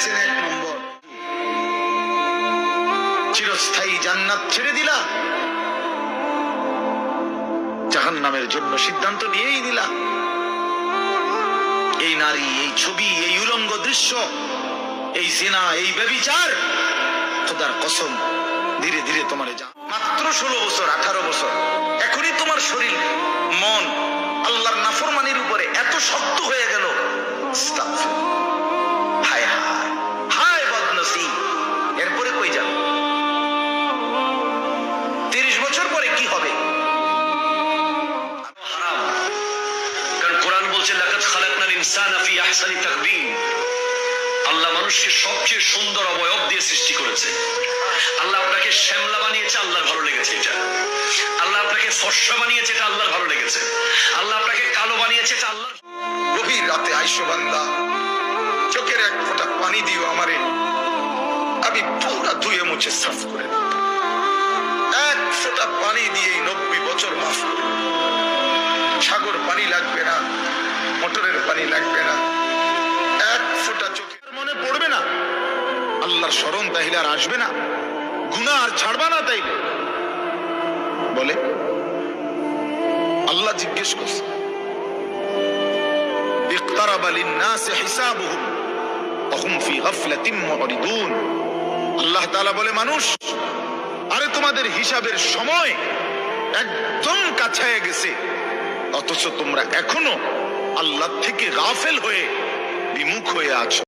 লাইছেন এক নম্বর। চিরস্থায়ী জান্নাত ছেড়ে দিলা। জাহান নামের জন্য সিদ্ধান্ত নিয়েই দিলা এই নারী, এই ছবি, এই উলঙ্গ দৃশ্য, এই জেনা এই ব্যবিচার, খোদার কসম, ধীরে ধীরে তোমারে যা মাত্র ষোলো বছর, আঠারো বছর। এখনই তোমার শরীর, মন, আল্লাহর নাফরমানির উপরে এত শক্ত হয়ে পরে কি হবে? আল্লাহ মানুষকে সবচেয়ে সুন্দর অবয়ব দিয়ে সৃষ্টি করেছে। আল্লাহ আপনাকে শ্যামলা বানিয়েছে, আল্লাহর ভালো লেগেছে এটা। আল্লাহ আপনাকে ফর্সা বানিয়েছে, এটা আল্লাহর ভালো লেগেছে। আল্লাহ আপনাকে কালো বানিয়েছে, এটা গভীর রাতে আইসো বান্দা, চোখের এক ফোঁটা পানি দিও আমারে। আমি পুরা ধুয়ে মুছে সাফ করে ফোটা পানি দিয়ে নব্বই বছর মাফ সাগর পানি লাগবে না, মোটরের পানি লাগবে না। এক ফোটা চোখের মনে পড়বে না। আল্লাহর স্মরণ তাহলে আর আসবে না। গুণা আর ছাড়বে না তাই বলে, আল্লাহ জিজ্ঞেস করছে আল্লাহ বলে, মানুষ আরে তোমাদের হিসাবের সময় একদম কাছায় গেছে। অথচ তোমরা এখনও আল্লাহ থেকে গাফেল হয়ে বিমুখ হয়ে আছো।